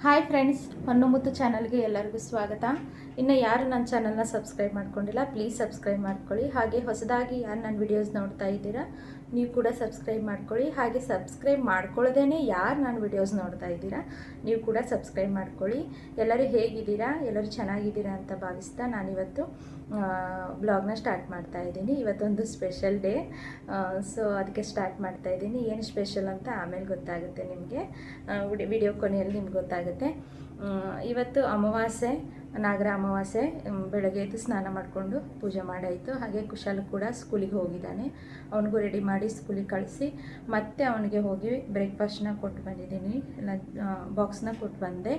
Hi friends ಹೊನ್ನುಮುತ್ತು ಚಾನಲ್ಗೆ ಎಲ್ಲರಿಗೂ ಸ್ವಾಗತ. ಇನ್ನು ಯಾರು ನನ್ನ ಚಾನಲ್ನ ಸಬ್ಸ್ಕ್ರೈಬ್ ಮಾಡ್ಕೊಂಡಿಲ್ಲ ಪ್ಲೀಸ್ ಸಬ್ಸ್ಕ್ರೈಬ್ ಮಾಡ್ಕೊಳ್ಳಿ. ಹಾಗೆ ಹೊಸದಾಗಿ ಯಾರು ನನ್ನ ವಿಡಿಯೋಸ್ ನೋಡ್ತಾ ಇದ್ದೀರಾ, ನೀವು ಕೂಡ ಸಬ್ಸ್ಕ್ರೈಬ್ ಮಾಡ್ಕೊಳ್ಳಿ. ಹಾಗೆ ಸಬ್ಸ್ಕ್ರೈಬ್ ಮಾಡ್ಕೊಳ್ಳೋದೇ ಯಾರು ನನ್ನ ವಿಡಿಯೋಸ್ ನೋಡ್ತಾ ಇದ್ದೀರಾ, ನೀವು ಕೂಡ ಸಬ್ಸ್ಕ್ರೈಬ್ ಮಾಡ್ಕೊಳ್ಳಿ. ಎಲ್ಲರೂ ಹೇಗಿದ್ದೀರಾ, ಎಲ್ಲರೂ ಚೆನ್ನಾಗಿದ್ದೀರಾ ಅಂತ ಭಾವಿಸ್ತಾ ನಾನಿವತ್ತು ಬ್ಲಾಗ್ನ ಸ್ಟಾರ್ಟ್ ಮಾಡ್ತಾ ಇದ್ದೀನಿ. ಇವತ್ತೊಂದು ಸ್ಪೆಷಲ್ ಡೇ ಸೊ ಅದಕ್ಕೆ ಸ್ಟಾರ್ಟ್ ಮಾಡ್ತಾ ಇದ್ದೀನಿ. ಏನು ಸ್ಪೆಷಲ್ ಅಂತ ಆಮೇಲೆ ಗೊತ್ತಾಗುತ್ತೆ ನಿಮಗೆ. ವಿಡಿಯೋ ಕೊನೆಯಲ್ಲಿ ನಿಮ್ಗೆ ಗೊತ್ತಾಗುತ್ತೆ. ಇವತ್ತು ಅಮಾವಾಸ್ಯೆ. ನಾಗರ ಅಮಾವಾಸ್ಯೆ ಬೆಳಗ್ಗೆ ಎದ್ದು ಸ್ನಾನ ಮಾಡಿಕೊಂಡು ಪೂಜೆ ಮಾಡಾಯಿತು. ಹಾಗೆ ಕುಶಾಲ್ ಕೂಡ ಸ್ಕೂಲಿಗೆ ಹೋಗಿದ್ದಾನೆ. ಅವನಿಗೂ ರೆಡಿ ಮಾಡಿ ಸ್ಕೂಲಿಗೆ ಕಳಿಸಿ ಮತ್ತೆ ಅವನಿಗೆ ಹೋಗಿ ಬ್ರೇಕ್ಫಾಸ್ಟ್ನ ಕೊಟ್ಟು ಬಂದಿದ್ದೀನಿ. ಬಾಕ್ಸ್ನ ಕೊಟ್ಟು ಬಂದೆ.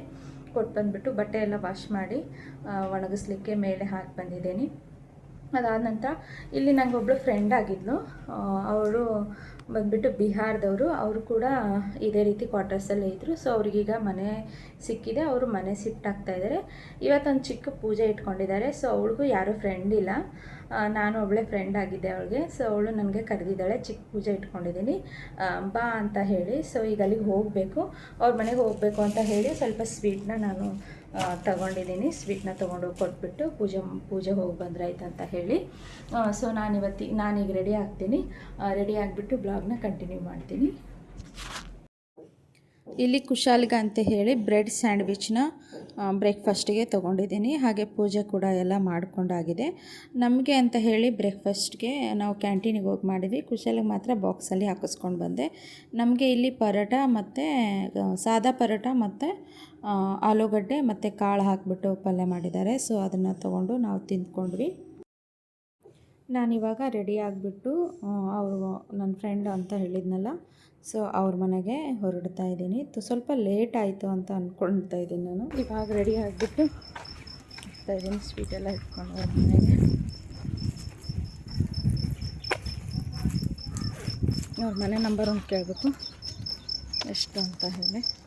ಕೊಟ್ಟು ಬಂದುಬಿಟ್ಟು ಬಟ್ಟೆ ಎಲ್ಲ ವಾಶ್ ಮಾಡಿ ಒಣಗಿಸ್ಲಿಕ್ಕೆ ಮೇಲೆ ಹಾಕಿ ಬಂದಿದ್ದೀನಿ. ಅದಾದ ನಂತರ ಇಲ್ಲಿ ನನಗೊಬ್ಳು ಫ್ರೆಂಡ್ ಆಗಿದ್ಲು. ಅವರು ಬಂದ್ಬಿಟ್ಟು ಬಿಹಾರದವರು, ಅವರು ಕೂಡ ಇದೇ ರೀತಿ ಕ್ವಾರ್ಟರ್ಸಲ್ಲೇ ಇದ್ದರು ಸೊ ಅವ್ರಿಗೀಗ ಮನೆ ಸಿಕ್ಕಿದೆ. ಅವರು ಮನೆ ಶಿಫ್ಟ್ ಆಗ್ತಾ ಇದ್ದಾರೆ ಇವತ್ತೊಂದು ಚಿಕ್ಕ ಪೂಜೆ ಇಟ್ಕೊಂಡಿದ್ದಾರೆ. ಸೊ ಅವಳಿಗೂ ಯಾರೂ ಫ್ರೆಂಡ್ ಇಲ್ಲ. ನಾನು ಒಬ್ಬಳೆ ಫ್ರೆಂಡ್ ಆಗಿದ್ದೆ ಅವಳಿಗೆ. ಸೊ ಅವಳು ನನಗೆ ಕರೆದಿದ್ದಾಳೆ. ಚಿಕ್ಕ ಪೂಜೆ ಇಟ್ಕೊಂಡಿದ್ದೀನಿ. ಬಾ ಅಂತ ಹೇಳಿ. ಸೊ ಈಗ ಅಲ್ಲಿಗೆ ಹೋಗಬೇಕು. ಅವ್ರ ಮನೆಗೆ ಹೋಗಬೇಕು ಅಂತ ಹೇಳಿ ಸ್ವಲ್ಪ ಸ್ವೀಟ್ನ ನಾನು ತಗೊಂಡಿದ್ದೀನಿ ಸ್ವೀಟ್ನ ತೊಗೊಂಡು ಕೊಟ್ಬಿಟ್ಟು ಪೂಜೆ ಪೂಜೆ ಹೋಗಿ ಬಂದ್ರಾಯ್ತು ಅಂತ ಹೇಳಿ. ಸೊ ನಾನಿವತ್ತಿ, ನಾನೀಗ ರೆಡಿ ಆಗ್ತೀನಿ. ರೆಡಿ ಆಗಿಬಿಟ್ಟು ಬ್ಲಾಗ್ನ ಕಂಟಿನ್ಯೂ ಮಾಡ್ತೀನಿ. ಇಲ್ಲಿ ಕುಶಾಲ್ಗ ಅಂತ ಹೇಳಿ ಬ್ರೆಡ್ ಸ್ಯಾಂಡ್ವಿಚ್ನ ಬ್ರೇಕ್ಫಾಸ್ಟಿಗೆ ತೊಗೊಂಡಿದ್ದೀನಿ. ಹಾಗೆ ಪೂಜೆ ಕೂಡ ಎಲ್ಲ ಮಾಡಿಕೊಂಡಾಗಿದೆ. ನಮಗೆ ಅಂತ ಹೇಳಿ ಬ್ರೇಕ್ಫಾಸ್ಟ್ಗೆ ನಾವು ಕ್ಯಾಂಟೀನಿಗೆ ಹೋಗಿ ಮಾಡಿದ್ವಿ. ಕುಶಾಲಿಗೆ ಮಾತ್ರ ಬಾಕ್ಸಲ್ಲಿ ಹಾಕಿಸ್ಕೊಂಡು ಬಂದೆ. ನಮಗೆ ಇಲ್ಲಿ ಪರೋಟ ಮತ್ತು ಸಾದಾ ಪರೋಟ ಮತ್ತು ಆಲೂಗಡ್ಡೆ ಮತ್ತು ಕಾಳು ಹಾಕಿಬಿಟ್ಟು ಪಲ್ಯ ಮಾಡಿದ್ದಾರೆ. ಸೊ ಅದನ್ನು ತೊಗೊಂಡು ನಾವು ತಿಂದ್ಕೊಂಡ್ವಿ. ನಾನಿವಾಗ ರೆಡಿ ಆಗಿಬಿಟ್ಟು ಅವರು ನನ್ನ ಫ್ರೆಂಡ್ ಅಂತ ಹೇಳಿದ್ನಲ್ಲ ಸೊ ಅವ್ರ ಮನೆಗೆ ಹೊರಡ್ತಾ ಇದ್ದೀನಿ. ತು- ಸ್ವಲ್ಪ ಲೇಟ್ ಆಯಿತು ಅಂತ ಅಂದ್ಕೊಳ್ತಾ ಇದ್ದೀನಿ ನಾನು. ಇವಾಗ ರೆಡಿ ಆಗಿಬಿಟ್ಟು ಹೋಗ್ತಾ ಇದ್ದೀನಿ. ಸ್ವೀಟ್ ಎಲ್ಲ ಇಟ್ಕೊಂಡು ಅವ್ರ ಮನೆಗೆ. ಅವ್ರ ಮನೆ ನಂಬರ್ ಒಂದು ಕೇಳಬೇಕು. ಎಷ್ಟು ಅಂತ ಹೇಳಿ.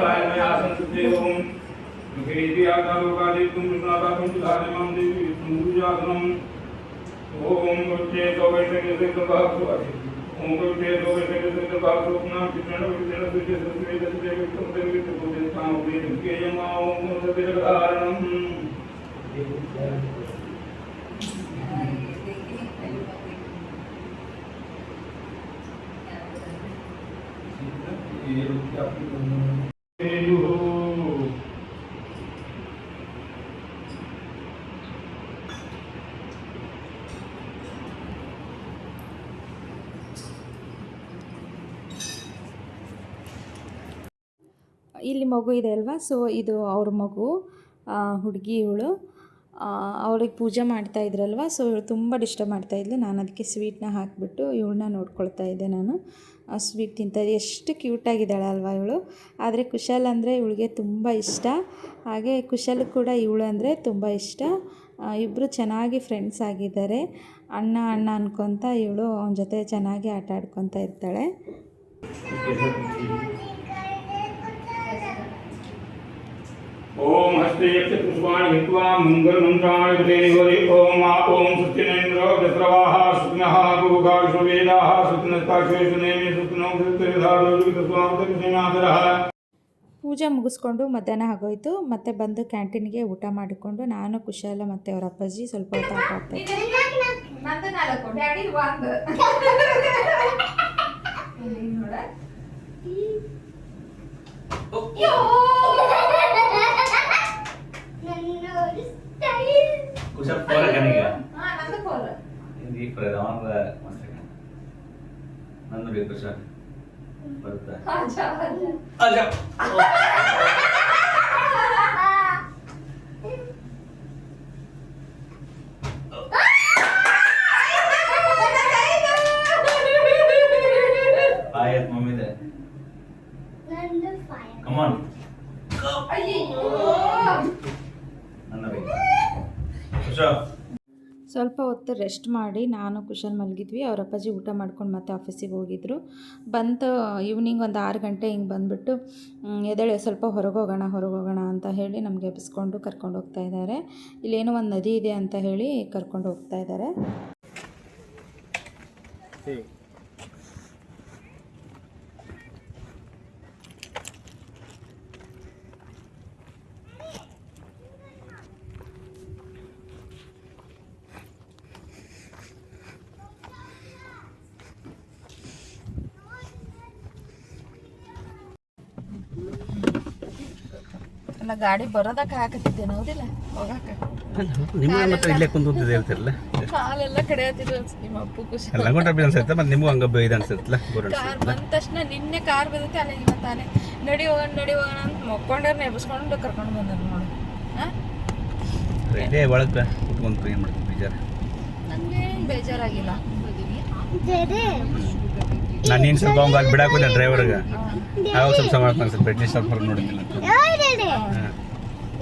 विश्वाय आसन सुते ओम मुखेति आकारोकादित्वं कृष्णाभागं सुधारिमां देवी विष्णुजासनम् ॐ उच्चे सौवैष्णवभासु ॐ उच्चे सौवैष्णवभासु नाम कृष्ण विष्णु सुचे सुचे सुचे विष्णु देवित्व पूजे तां उदे निकेयमा ॐ सतिरधारणम् ये लोग क्या अपनी ಇಲ್ಲಿ ಮಗು ಇದೆ ಅಲ್ವಾ? ಸೊ ಇದು ಅವ್ರ ಮಗು ಹುಡುಗಿ ಇವಳು. ಅವಳಿಗೆ ಪೂಜೆ ಮಾಡ್ತಾ ಇದ್ರಲ್ವ? ಸೊ ಇವಳು ತುಂಬ ಡಿಸ್ಟರ್ಬ್ ಮಾಡ್ತಾ ಇದ್ಲು. ನಾನು ಅದಕ್ಕೆ ಸ್ವೀಟ್ನ ಹಾಕಿಬಿಟ್ಟು ಇವಳನ್ನ ನೋಡ್ಕೊಳ್ತಾ ಇದ್ದೆ ನಾನು. ಸ್ವೀಟ್ ತಿಂತ ಎಷ್ಟು ಕ್ಯೂಟಾಗಿದ್ದಾಳೆ ಅಲ್ವಾ ಇವಳು? ಆದರೆ ಕುಶಲ್ ಅಂದರೆ ಇವಳಿಗೆ ತುಂಬ ಇಷ್ಟ. ಹಾಗೆ ಕುಶಲ್ ಕೂಡ ಇವಳು ಅಂದರೆ ತುಂಬ ಇಷ್ಟ. ಇಬ್ಬರು ಚೆನ್ನಾಗಿ ಫ್ರೆಂಡ್ಸ್ ಆಗಿದ್ದಾರೆ. ಅಣ್ಣ ಅಣ್ಣ ಅನ್ಕೊತ ಇವಳು ಅವನ ಜೊತೆ ಚೆನ್ನಾಗಿ ಆಟ ಆಡ್ಕೊತಾ ಇರ್ತಾಳೆ. हस्ते यस्य पुष्पाणि हित्वा मङ्गलमन्त्राणि पठेनि हरि ॐ आ ॐ सत्यनेन्द्रो दस्रवाः सुत्नः गुरुगाविश्ववेदाः सुत्नस्ताक्षेषुनेमि सुत्नो कृतस्वामतकृष्णादरः ಪೂಜೆ ಮುಗಿಸ್ಕೊಂಡು ಮಧ್ಯಾಹ್ನ ಆಗೋಯ್ತು ಮತ್ತೆ ಬಂದು ಕ್ಯಾಂಟೀನ್ಗೆ ಊಟ ಮಾಡಿಕೊಂಡು ನಾನು ಕುಶಾಲ ಮತ್ತು ಅವ್ರ ಅಪ್ಪಾಜಿ ಸ್ವಲ್ಪ ಹೊತ್ತು ಆಟ ಆಡ್ತಾ ಇದ್ವಿ. ನಂದು ನಾಲ್ಕು ಡ್ಯಾಡಿ ಒಂದು ಇಲ್ಲಿ ನೋಡ ಕುಶ ಫೋರ ಕಣಿಗ ಹಾ ನಂದು ಫೋರ್ ಹಿಂದಿ ಫ್ರೈಡ್ ಅವನ ಒಂದು ಸೆಕೆಂಡ್ ನಂದು ಬೇಕು ಕುಶ ಬರುತ್ತಾ ಅಜ್ಜ ಅಜ್ಜ ಅಜ್ಜ ಆಯ್ತು ಮಮ್ಮಿದೆ ಕಮಾನ್ ಅಯ್ಯೋ ನನ್ನ ಬೇಕು ಕುಶ ಸ್ವಲ್ಪ ಹೊತ್ತು ರೆಸ್ಟ್ ಮಾಡಿ ನಾನು ಕುಶಲ್ ಮಲಗಿದ್ವಿ. ಅವ್ರ ಅಪ್ಪಾಜಿ ಊಟ ಮಾಡ್ಕೊಂಡು ಮತ್ತೆ ಆಫೀಸಿಗೆ ಹೋಗಿದ್ರು. ಬಂತು ಈವ್ನಿಂಗ್ ಒಂದು ಆರು ಗಂಟೆ ಹಿಂಗೆ ಬಂದುಬಿಟ್ಟು ಎದಳೆ ಸ್ವಲ್ಪ ಹೊರಗೆ ಹೋಗೋಣ ಹೊರಗೆ ಹೋಗೋಣ ಅಂತ ಹೇಳಿ ನಮಗೆ ಎಬ್ಬಿಸ್ಕೊಂಡು ಕರ್ಕೊಂಡು ಹೋಗ್ತಾ ಇದ್ದಾರೆ ಇಲ್ಲೇನೋ ಒಂದು ನದಿ ಇದೆ ಅಂತ ಹೇಳಿ ಕರ್ಕೊಂಡು ಹೋಗ್ತಾ ಇದ್ದಾರೆ ಅಲ್ಲ ಗಾಡಿ ಬರೋದಕ್ಕೆ ಹಾಕತ್ತಿದ್ದೆ ಹೌದಿಲ್ಲ ಹೋಗಕ್ಕೆ. ನಿಮ್ಮ ಮತ್ತೆ ಇಲ್ಲೇ ಕುಂತಿದ್ದೆ ಹೇಳ್ತಿರಲ್ಲ? ಕಾಲೆಲ್ಲ ಕಡೆಯತ್ತಿದ್ರು ನಿಮ್ಮ ಅಪ್ಪು ಖುಷಿ. ಎಲ್ಲ ಗೊಂಡ ಅನ್ಸುತ್ತೆ ಮತ್ತೆ ನಿಮಗೂ ಹಂಗ ಇದು ಅನ್ಸುತ್ತಲ್ಲ ಬೋರ್ ಕಾರ್ ಬಂದ ತಕ್ಷಣ ನಿನ್ನೆ ಕಾರ್ ಬಂದೈತೆ ಅಲ್ಲ ಈಗ ತಾನೆ. ನಡಿ ಹೋಗೋಣ ನಡಿ ಹೋಗೋಣ ಅಂತ ಮಕ್ಕೊಂಡ್ರೆ ನೆಬಸ್ಕೊಂಡು ಕರ್ಕೊಂಡು ಬಂದರು ನೋಡಿ. ಹಾಂ? ಇಲ್ಲೇ ಒಳಗೆ ಕುತ್ಕೊಂಡ್ರು ಏನು ಮಾಡ್ತೀವಿ ಬೇಜಾರು. ನನಗೇನು ಬೇಜಾರಾಗಿಲ್ಲ. ನಾನು ನೀನು ಸ್ವಲ್ಪ ಹಂಗಾಗಿ ಬಿಡಾಕ ಹೋದೆ ಡ್ರೈವರ್ಗೆ. ಆವಾಗ ಸ್ವಲ್ಪ ಸಮಾಧಾನ ಅನ್ಸುತ್ತೆ ಬೆಡ್ಲಿ ಸ್ವಲ್ಪ ಹೊರಗೆ ನೋಡಿದ್ದಿಲ್ಲ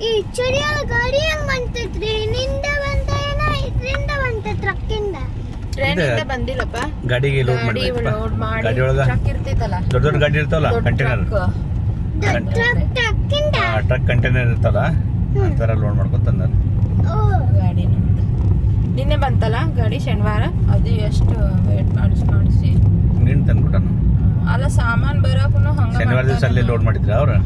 ಈ ಚಳಿಯ ಗಾಡಿ ಹೆಂಗ್ ಬಂತೈತ್ರಿ? ನಿಂದ ಬಂತ ಏನ? ಇದ್ರಿಂದ ಬಂತ ಟ್ರಕ್ಕಿಂದ ಟ್ರೈನಿಂದ ಬಂದಿಲ್ಲಪ್ಪ. ಗಾಡಿಗೆ ಲೋಡ್ ಮಾಡಿ ಗಾಡಿ ಒಳಗೆ ಟ್ರಕ್ ಇರ್ತೈತಲ್ಲ. ದೊಡ್ಡ ದೊಡ್ಡ ಗಾಡಿ ಇರ್ತಾವಲ್ಲ container truck truck truck container ಇರ್ತಾವಲ್ಲ ಲೋಡ್ ಮಾಡ್ಕೊಂತ ತಂದಾರ. ಗಾಡಿ ನಮ್ದು ನಿನ್ನೆ ಬಂತಲ್ಲ ಗಾಡಿ ಶನಿವಾರ? ಅದು ಎಷ್ಟು ವೇಟ್ ಮಾಡಿಸಿ ಮಾಡಿಸಿ. ನೀನು ತಂದ್ಬಿಟ್ಟಾನ ಅಲ್ಲ ಸಾಮಾನ್ ಬರೋಕು ಹಂಗ ಶನಿವಾರ ದಿವಸ ಅಲ್ಲಿ ಲೋಡ್ ಮಾಡಿದ್ರ ಅವ್ರು?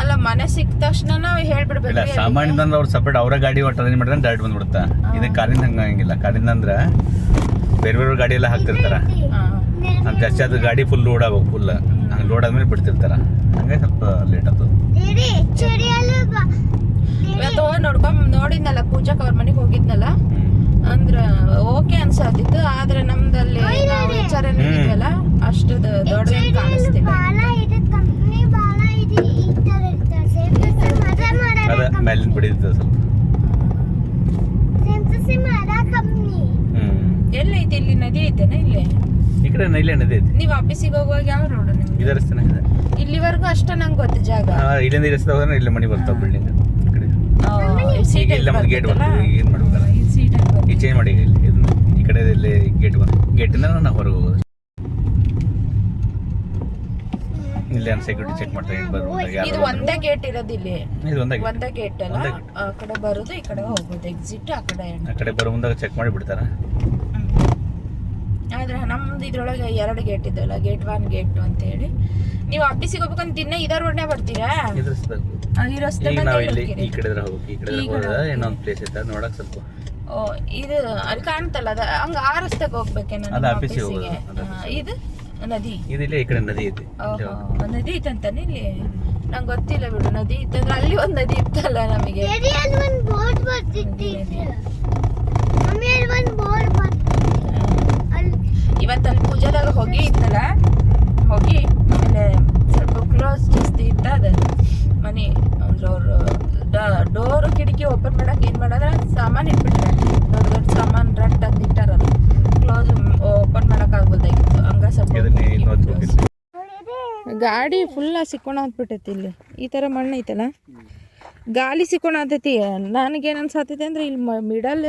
ಅಲ್ಲ ಮನೆ ಸಿಕ್ಕ ತಕ್ಷಣ ನಾವು ಇಲ್ಲ ಹೇಳ್ಬಿಡ್ಬೇಕು ಸಾಮಾನ್ಯದ ಅಂದ್ರೆ ಅವ್ರು ಸಪ್ರೇಟ್ ಅವರ ಗಾಡಿ ಒಟ್ಟು ಅರೇಂಜ್ ಮಾಡಿದ್ರೆ ಡೈರೆಕ್ಟ್ ಬಂದ್ಬಿಡುತ್ತಾ. ಇದು ಕಾರಿಂದ ಹಂಗ ಹಂಗಿಲ್ಲ. ಕಾರಿಂದ ಅಂದ್ರೆ ಬೇರೆ ಬೇರೆ ಗಾಡಿ ಎಲ್ಲ ಹಾಕ್ತಿರ್ತಾರ. ಅಂತ ಜಾಸ್ತಿ ಅದು ಗಾಡಿ ಫುಲ್ ಲೋಡ್ ಆಗ್ಬೇಕು ಫುಲ್ ಹಂಗೆ ಲೋಡ್ ಆದ್ಮೇಲೆ ಬಿಡ್ತಿರ್ತಾರ. ಹಂಗಾಗಿ ಸ್ವಲ್ಪ ಲೇಟ್ ಬಾ. ಇವತ್ತು ಹೋಗಿ ನೋಡ್ಕೊಂಡ್ ನೋಡಿದ್ನಲ್ಲ ಪೂಜಾಕ್ ಅವ್ರ ಮನೆಗೆ ಹೋಗಿದ್ನಲ್ಲ? ಅಂದ್ರ ಓಕೆ ಅನ್ಸಾತಿತ್ತು ಆದ್ರೆ ನಮ್ದಲ್ಲಿ ವಿಚಾರ ನೀಡಿದ್ವಲ್ಲ ಅಷ್ಟು ದೊಡ್ಡದೇನು ಕಾಣಿಸ್ತಿಲ್ಲ ಬಾಲ ಇದು ಕಂಪ್ನಿ ಬಾಲ ಇದು ಈ ತರ ಇರ್ತಾರೆ ಸೇಮ್ ಮರ ಮೇಲಿನ ಬಿಡಿದ್ದು ಸ್ವಲ್ಪ. ಎಲ್ಲ ಐತೆ ಇಲ್ಲಿ ನದಿ ಐತೆನ ಇಲ್ಲಿ? ಈ ಕಡೆ ನೈಲೆ ನದಿ ಐತಿ. ನೀವು ಆಫೀಸಿಗೆ ಹೋಗುವಾಗ ಯಾವ ರೋಡ್ ನಿಮ್ಗೆ? ಇದರ ರಸ್ತೆನ ಇದೆ? ಇಲ್ಲಿವರೆಗೂ ಅಷ್ಟೇ ನಂಗೆ ಗೊತ್ತು ಜಾಗ. ಇಲ್ಲಿಂದ ಈ ರಸ್ತೆ ಹೋದ್ರೆ ಇಲ್ಲಿ ಮನೆ ಬರ್ತಾವ ಬಿಲ್ಡಿಂಗ್ ಈ ಕಡೆ. ಸೀಟ್ ಇಲ್ಲ ಮತ್ತೆ ಗೇಟ್ ಈಗ ಏನು ಮಾಡ್ಬೇಕಲ್ಲ ಈ ಚೇಂಜ್ ಮಾಡಿ ಇಲ್ಲಿ ಇದನ್ನ ಈ ಕಡೆ ಇಲ್ಲಿ ಗೇಟ್ ಬಂದು ಗೇಟಿಂದ ನಾವು ಹೊರಗೆ ಹೋಗೋದು. ಇಲ್ಲಿ ಸೆಕ್ಯೂರಿಟಿ ಚೆಕ್ ಮಾಡ್ತಾರೆ ಇಲ್ಲಿ ಬರ್ಬೋದು ಇದು ಒಂದೇ ಗೇಟ್ ಇರೋದು ಇಲ್ಲಿ. ಇದು ಒಂದೇ gate. ಒಂದೇ ಗೇಟ್ ಅಲ್ಲ? ಆ ಕಡೆ ಬರೋದು ಈ ಕಡೆ ಹೋಗೋದು ಎಕ್ಸಿಟ್ ಆ ಕಡೆ ಆ ಕಡೆ ಬರೋ ಮುಂದೆ ಚೆಕ್ ಮಾಡಿ ಬಿಡ್ತಾರೆ ಆದ್ರೆ ನಮ್ದು ಇದ್ರೊಳಗೆ ಎರಡು ಗೇಟ್ ಇದ್ದಲ್ಲ ಗೇಟ್ ಒನ್ ಗೇಟ್ ಟು ಅಂತ ಹೇಳಿ. ನೀವು ಆಫೀಸಿಗೆ ಹೋಗ್ಬೇಕಂತ ದಿನ ಇದರ ಒಡನೆ ಬರ್ತೀರಾ? ಇದ್ರ. ಆ, ಈ ರಸ್ತೆ ಈಗ ಬಂದೇ ನಾವು ಇಲ್ಲಿ? ಈ ಕಡೆ ಹೋಗ್ಬೇಕು ಈ ಕಡೆ ಈ ಕಡೆ ಹೋದ್ರೆ ಇನ್ನೊಂದು ಪ್ಲೇಸ್ ಇತ್ತು ಅದು ನೋಡಕ್ ಸ್ವಲ್ಪ. ಓ ಇದು ಅಲ್ಲಿ ಕಾಣ್ತಲ್ಲ ಅದ ಹಂಗ ಆ ರಸ್ತೆಗೆ ಹೋಗ್ಬೇಕೇನ ಅದು ನಿಮ್ಮ ಆಫೀಸಿಗೆ? ಹೋಗೋದು, ಅದು ಇದು? ನದಿ. ಇದು ಇಲ್ಲೇ ಈ ಕಡೆ ನದಿ ಇದೆ. ನದಿ ಐತಂತಾನೆ ಇಲ್ಲಿ? ನಂಗೆ ಗೊತ್ತಿಲ್ಲ ಬಿಡು ನದಿ ಇತ್ತಂದ್ರೆ ಅಲ್ಲಿ ಒಂದು ನದಿ ಇತ್ತಲ್ಲ ನಮಗೆ? ಒಂದು ಬರ್ತಿತ್ತು ಒಂದು ಇವತ್ತು ಅಲ್ಲಿ ಪೂಜಾದಾಗ ಹೋಗಿ ಇತ್ತಲ್ಲ ಹೋಗಿ ಆಮೇಲೆ ಸ್ವಲ್ಪ ಕ್ಲೋಸ್ ಜಾಸ್ತಿ ಇತ್ತ ಅದ. ಮನೆ ಅಂದ್ರೆ ಅವರು ಡೋರ್ ಕಿಟಕಿ ಓಪನ್ ಮಾಡಕ್ ಏನು ಮಾಡದ್ರ ಸಾಮಾನ್ ಇಟ್ಬಿಟ್ರೆ. ದೊಡ್ಡ ದೊಡ್ಡ ಸಾಮಾನು ರಟ್ ಅಂತ ಇಟ್ಟಾರಲ್ಲ. ಕ್ಲೋಸ್ ಓಪನ್ ಹಂಗ ಸ್ವಲ್ಪ ಗಾಡಿ ಫುಲ್ ಸಿಕ್ಕೋಣ ಹತ್ಬಿಟ್ಟೈತಿ ಇಲ್ಲಿ. ಈ ಥರ ಮಣ್ಣು ಐತಲ್ಲ? ಗಾಳಿ ಸಿಕ್ಕೋಣ ಹತ್ತೈತಿ ನನಗೇನು ಅನ್ಸತ್ತೈತೆ ಅಂದ್ರೆ ಇಲ್ಲಿ ಮಿಡಲ್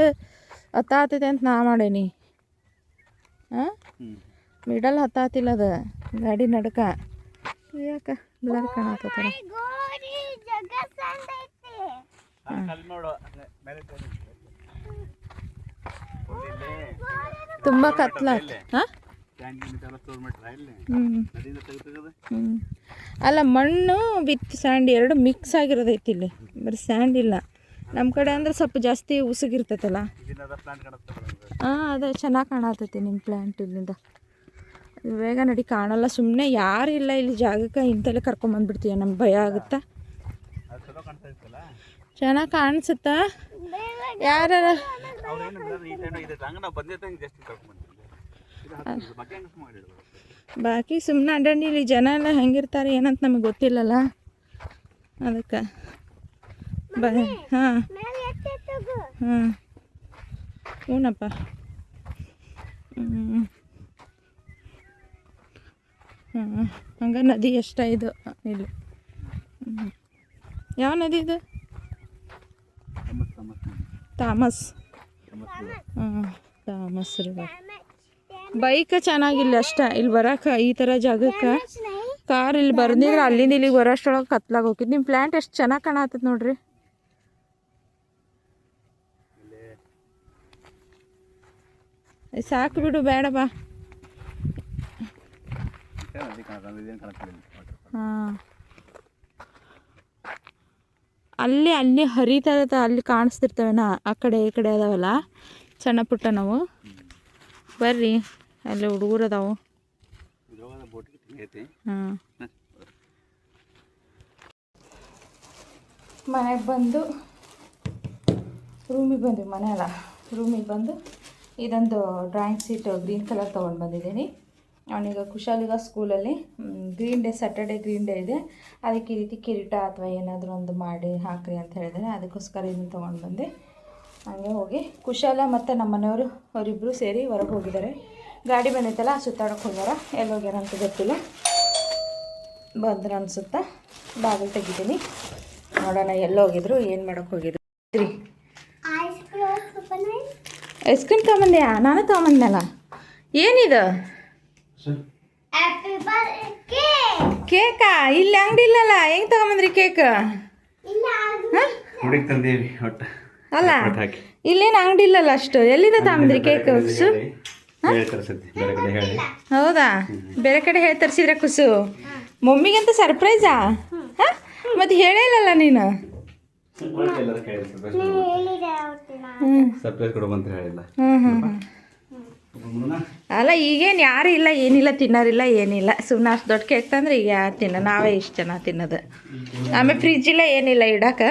ಹತ್ತಾತೈತಿ ಅಂತ ನಾ ಮಾಡೇನಿ. ಹಾಂ ಮಿಡಲ್ ಹತ್ತಾತಿಲ್ಲ ಅದು. ಗಾಡಿ ನಡಕ. ಯಾಕ? ಬ್ಲರ್ ನೋಡು ತುಂಬ ಕತ್ಲ ಅಲ್ಲ, ಮಣ್ಣು ವಿತ್ ಸ್ಯಾಂಡ್ ಎರಡು ಮಿಕ್ಸ್ ಆಗಿರೋದೈತಿ ಇಲ್ಲಿ. ಬರೀ ಸ್ಯಾಂಡ್ ಇಲ್ಲ. ನಮ್ಮ ಕಡೆ ಅಂದ್ರೆ ಸ್ವಲ್ಪ ಜಾಸ್ತಿ ಉಸುಗಿರ್ತೈತಲ್ಲ. ಹಾಂ ಅದೇ ಚೆನ್ನಾಗಿ ಕಾಣತೈತಿ ನಿಮ್ಮ ಪ್ಲ್ಯಾಂಟ್ ಇಲ್ಲಿಂದ. ಬೇಗ ನಡಿ ಕಾಣಲ್ಲ. ಸುಮ್ಮನೆ ಯಾರು ಇಲ್ಲ ಇಲ್ಲಿ ಜಾಗಕ್ಕೆ ಇಂಥಲ್ಲೇ ಕರ್ಕೊಂಬಂದ್ಬಿಡ್ತೀಯ ನಮ್ಗೆ ಭಯ ಆಗುತ್ತಾ? ಚೆನ್ನಾಗಿ ಕಾಣಿಸುತ್ತ? ಯಾರ ಬಾಕಿ ಸುಮ್ಮನೆ ಅಡ್ಡಾಡಿ ಇಲ್ಲಿ ಜನ ಎಲ್ಲ ಹೆಂಗಿರ್ತಾರೆ ಏನಂತ ನಮಗೆ ಗೊತ್ತಿಲ್ಲಲ್ಲ? ಅದಕ್ಕೆ. ಬ ಹಾಂ. ಹಾಂ. ಹ್ಞೂನಪ್ಪ ಹ್ಞೂ ಹಾಂ ಹಂಗೆ ನದಿ ಎಷ್ಟ ಇದು. ಇಲ್ಲಿ. ಹ್ಞೂ ಯಾವ ನದಿ ಇದು? ತಾಮಸ್ ಹಾಂ ತಾಮಸ್ ರೀ ಬೈಕ್ ಚೆನ್ನಾಗಿಲ್ಲ ಅಷ್ಟೇ. ಇಲ್ಲಿ ಬರೋಕೆ ಈ ಥರ ಜಾಗಕ್ಕೆ. ಕಾರ್ ಇಲ್ಲಿ ಬರ್ದಿದ್ರೆ ಅಲ್ಲಿಂದ ಇಲ್ಲಿಗೆ ಬರೋಷ್ಟೊಳಗೆ ಕತ್ಲಾಗ ಹೋಗಿದ್ದು ನಿಮ್ಮ ಪ್ಲ್ಯಾಂಟ್ ಎಷ್ಟು ಚೆನ್ನಾಗಿ ಕಾಣತ್ತದ ನೋಡ್ರಿ. ಸಾಕು ಬಿಡು ಬೇಡ ಬಾ. ಹಾಂ. ಅಲ್ಲಿ ಅಲ್ಲಿ ಹರಿತಾ ಅಲ್ಲಿ ಕಾಣಿಸ್ತಿರ್ತವೇನ ಆ ಕಡೆ ಈ ಕಡೆ ಅದಾವಲ್ಲ, ಸಣ್ಣ ಪುಟ್ಟ ನಾವು. ಬರ್ರಿ, ಅಲ್ಲಿ ಹುಡುಗರು ಅದಾವು. ಹಾಂ. ಮನೆಗೆ ಬಂದು, ರೂಮಿಗೆ ಬಂದ್ವಿ ಮನೆ ಅಲ್ಲ ರೂಮಿಗೆ ಬಂದು, ಇದೊಂದು ಡ್ರಾಯಿಂಗ್ ಶೀಟ್, ಗ್ರೀನ್ ಕಲರ್ ತೊಗೊಂಡು ಬಂದಿದ್ದೀನಿ. ಅವನೀಗ ಕುಶಾಲಿಗ ಸ್ಕೂಲಲ್ಲಿ green day Saturday green day ಇದೆ. ಅದಕ್ಕೆ ಈ ರೀತಿ ಕಿರೀಟ ಅಥವಾ ಏನಾದರೂ ಒಂದು ಮಾಡಿ ಹಾಕ್ರಿ ಅಂತ ಹೇಳಿದರೆ ಅದಕ್ಕೋಸ್ಕರ ಇದನ್ನು ತೊಗೊಂಡು ಬಂದೆ. ಹಂಗೆ ಹೋಗಿ. ಕುಶಾಲ ಮತ್ತು ನಮ್ಮ ಮನೆಯವರು ಅವರಿಬ್ಬರು ಸೇರಿ ಹೊರಗೆ ಹೋಗಿದ್ದಾರೆ. ಗಾಡಿ ಬಂದೈತಲ್ಲ ಸುತ್ತಾಡೋಕೆ ಹೋಗ್ಯಾರ. ಎಲ್ಲಿ ಹೋಗ್ಯಾರ ಅಂತ ಗೊತ್ತಿಲ್ಲ. ಬಂದ್ರೆ ಅನ್ಸುತ್ತಾ? ಬಾಗಿಲು ತೆಗಿತೀನಿ. ನೋಡೋಣ ಎಲ್ಲಿ ಹೋಗಿದ್ರು ಏನು ಮಾಡೋಕೆ ಹೋಗಿದ್ರು. ರೀ ಐಸ್ ಕ್ರೀಮ್ ತೊಗೊಂಬಂದ್ಯಾ? ನಾನು ತೊಗೊಂಬಂದ್ನಲ್ಲ. ಏನಿದು. ಕೇಕಾ? ಇಲ್ಲಿ ಅಂಗಡಿ ಇಲ್ಲಲ್ಲ? ಹೆಂಗೆ ತಗೊಂಬಂದ್ರಿ ಕೇಕ್? ಇಲ್ಲ ಹುಡುಗಿ ತಂದೇವಿ ಒಟ್ಟು. ಅಲ್ಲ? ಇಲ್ಲೇನು ಅಂಗಡಿ ಇಲ್ಲಲ್ಲ ಅಷ್ಟು? ಎಲ್ಲಿಂದ ತಗೊಂಬಂದ್ರಿ ಕೇಕ್? ಕುಸು? ಹೇಳಿ. ತರಿಸತ್ತಿ ಬೇರೆ ಕಡೆ ಹೇಳಿ. ಹೌದಾ? ಬೇರೆ ಕಡೆ ಹೇಳಿ ತರಿಸಿದ್ರೆ ಕುಸು? ಮಮ್ಮಿಗಂತ ಸರ್ಪ್ರೈಸಾ? ಹಾಂ? ಮತ್ತೆ ಹೇಳೇ ಇಲ್ಲಲ್ಲ ನೀನು? ಸರ್ಪ್ರೈಸ್ ಕೊಡುವಂತ ಹೇಳಿಲ್ಲ. ಹ್ಞೂ ಹ್ಞೂ ಹ್ಞೂ ಅಲ್ಲ ಈಗೇನು ಯಾರು ಇಲ್ಲ ಏನಿಲ್ಲ ತಿನ್ನೋರಿಲ್ಲ ಏನಿಲ್ಲ. ಸುಮ್ಮನೆ ಅಷ್ಟು ದೊಡ್ಡ ಕೇಕ್ ತಂದ್ರೆ ಈಗ ಯಾರು ತಿನ್ನೋ ನಾವೇ ಇಷ್ಟು ಜನ ತಿನ್ನೋದು. ಆಮೇಲೆ ಫ್ರಿಜ್ ಇಲ್ಲ ಏನಿಲ್ಲ ಇಡಕ್ಕೆ.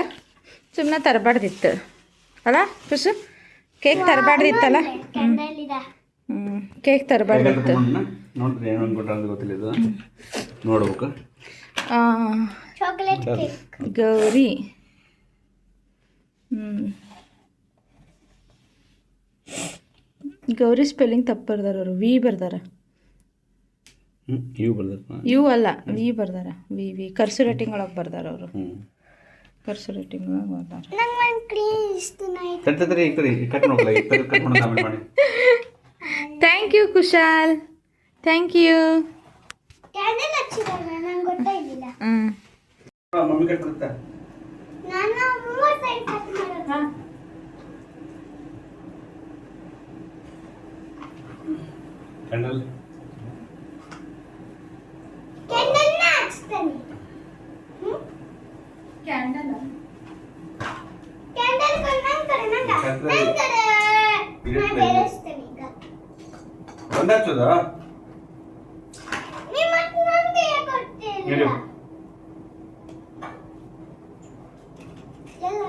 ಸುಮ್ಮನೆ ತರಬಾರ್ದಿತ್ತು. ಅಲ್ಲ ಖುಷು ಕೇಕ್ ತರಬಾರ್ದಿತ್ತಲ್ಲ? ಹ್ಞೂ ಕೇಕ್ ತರಬಾರ್ದಿತ್ತು. ನೋಡ್ರಿ ಏನು ಅಂತ ಗೊತ್ತಿಲ್ಲ ಇದು. ನೋಡ್ಬೇಕು. Chocolate cake Gauri. ಹ್ಞೂ ಗೌರಿ ಸ್ಪೆಲ್ಲಿಂಗ್ ತಪ್ಪು ಬರ್ದಾರೆ ಅವರು. ವಿ ಬರ್ದಾರೆ. ಯು ಇವು ಬರ್ದಪ್ಪ ಯು ಅಲ್ಲ ವಿ ಬರ್ದಾರ. V V. ಕರ್ಸು ರೇಟಿಂಗ್ ಒಳಗೆ ಬರ್ದಾರ ಅವರು. ಕರ್ಸು ರೇಟಿಂಗ್ ಒಳಗೆ ಬರ್ದಾರ. Thank you Kushal thank you ಹ್ಞೂ ಮಮ್ಮಿ ಕಟ್ ಮಾಡುತ್ತಾ ನಾನು ಮೂವತ್ತು ಸೈಡ್ ಕಟ್ ಮಾಡೋದು ಕ್ಯಾಂಡಲ್ ಕ್ಯಾಂಡಲ್ನ ಹಚ್ತೇನೆ ಕ್ಯಾಂಡಲ್ ಕ್ಯಾಂಡಲ್ ಕೊಡು ನನ್ನ ಕಡೆ ನಂಗ ಕತ್ಲೆ. ನನ್ನ ಕಡೆ ನಾನು ಬೆಳೆಸ್ತೇನೆ ಈಗ ಒಂದೇ ಹಚ್ಚೋದ ನೀವು ಮತ್ತೆ ನನಗೆ ಕೊಡ್ತೀರಲ್ಲ ಹೇಳು. ಎಲ್ಲ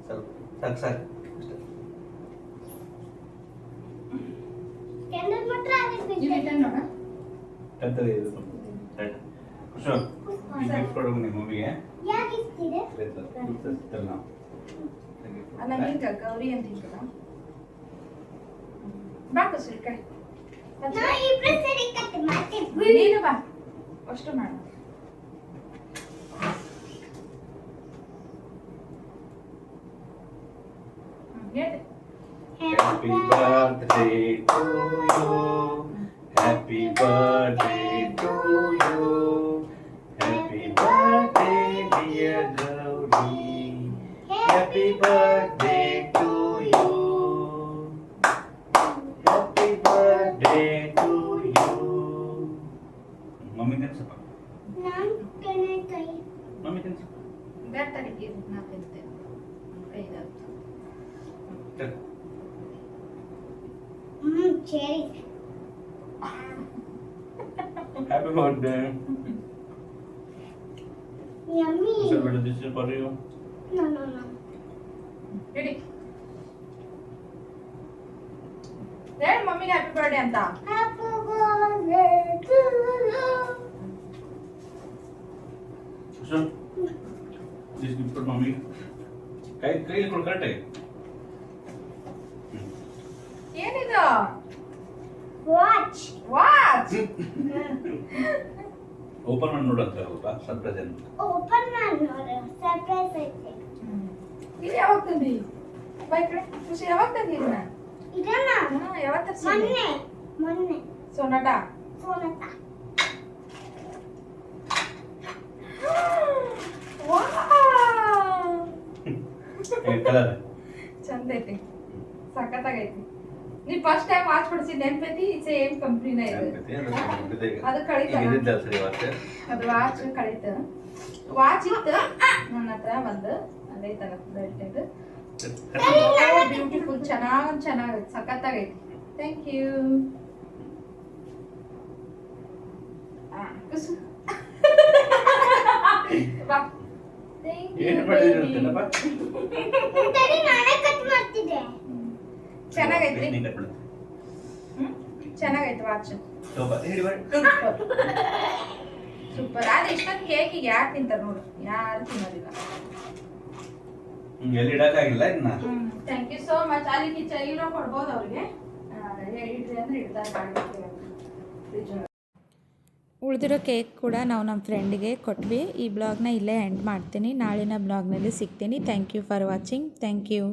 ಸ್ವಲ್ಪ ಸಾಕು ಸಾಕು ಅಷ್ಟೇ ಕ್ಯಾಂಡಲ್ ಮಾತ್ರ ಆಗಬೇಕು ಕತ್ತರಿ ಇದು ರೈಟ್ ಖುಷು ಕೊಡೋದು ನಿಮ್ಮ ಮಮ್ಮಿಗೆ ಇಷ್ಟಿದೆ ಇರ್ತಲ್ಲ ಗೌರಿ ಅಂತ ಬಾ ಕುಸು ಕೈ ನಾ ಇಬ್ರು ಸರಿ ಮಾಡ್ತೀವಿ ನೀನು ಬಾ. ಅಷ್ಟು ಮಾಡು. Happy birthday to you. Happy birthday birthday to you. Happy birthday to you. Mami kan sepak. Nan, can I try? Mami kan sepak. Better give natin them. Pay that. Mm, Check. Happy birthday. Yummy. Is that better? This is for you. No, no, no. ಇಡಿ ಹೇಳಿ ಮಮ್ಮಿಗೆ happy birthday ಅಂತ. Happy birthday to you Susan, this gift for mommy. ಕೈ ಕೈಲಿ ಕೊಡು ಕರೆಕ್ಟಾಗಿ ಏನಿದು? Watch watch open ಮಾಡಿ ನೋಡಂತ ಸ್ವಲ್ಪ ಸರ್ಪ್ರೈಸ್ ಏನು ಓಪನ್ ಮಾಡಿ ನೋಡು ಸರ್ಪ್ರೈಸ್ ಐತೆ. ಇದು ಯಾವಾಗ ತಂದಿ ಬೈಕ್ ಖುಷಿ ಯಾವಾಗ ತಂದಿ ಇದನ್ನ? ಇದನ್ನ ಹ್ಮ್, ಯಾವಾಗ ತರ್ಸಿ ಮೊನ್ನೆ ಮೊನ್ನೆ. ಸೋನಾಟ? ಕಲರ್? ಚಂದ ಐತಿ. ಸಖತ್ತಾಗೈತಿ. ನೀ ಫಸ್ಟ್ ಟೈಮ್ ವಾಚ್ ಕೊಡ್ಸಿ ನೆನ್ಪೈತಿ ಸೇಮ್ ಕಂಪ್ನಿನ ಇದೆ? ಅದು ಕಳಿತ? ಅದು ವಾಚ್ ಕಳಿತ? ವಾಚ್ ಇತ್ತು. ನನ್ನ ಹತ್ರ ಒಂದು. ಅದೈತಲ್ಲ ಬೆಲ್ಟ್ ಇದು ಬ್ಯೂಟಿಫುಲ್ ಚೆನ್ನಾಗ್ ಚೆನ್ನಾಗೈತೆ ಸಖತ್ತಾಗೈತಿ. ಥ್ಯಾಂಕ್ ಯು ಚೆನ್ನಾಗೈತಿ? ಚೆನ್ನಾಗೈತಿ ವಾಚ್. ಸೂಪರ್. ಆದ್ರೆ ಇಷ್ಟೊಂದು ಕೇಕಿಗೆ ಯಾರು ತಿಂತಾರೆ ನೋಡು. ಯಾರು ತಿನ್ನೋದಿಲ್ಲ. ಎಲ್ಲಿ ಇಡಕ್ಕಾಗಿಲ್ಲ ಇನ್ನ. ಥ್ಯಾಂಕ್ ಯು ಸೋ ಮಚ್ ಅಲ್ಲಿ ಇರೋ ಕೊಡ್ಬೋದು ಅವ್ರಿಗೆ. ಇಡ್ರಿ ಅಂದ್ರೆ ಇಡ್ತಾರೆ ಫ್ರಿಜ್ ಉಳಿದಿರೋ ಕೇಕ್ ಕೂಡ ನಾವು ನಮ್ಮ ಫ್ರೆಂಡ್ಗೆ ಕೊಟ್ವಿ. ಈ ಬ್ಲಾಗ್ನ ಇಲ್ಲೇ ಎಂಡ್ ಮಾಡ್ತೀನಿ. ನಾಳಿನ ಬ್ಲಾಗ್ನಲ್ಲಿ ಸಿಗ್ತೀನಿ. Thank you for watching thank you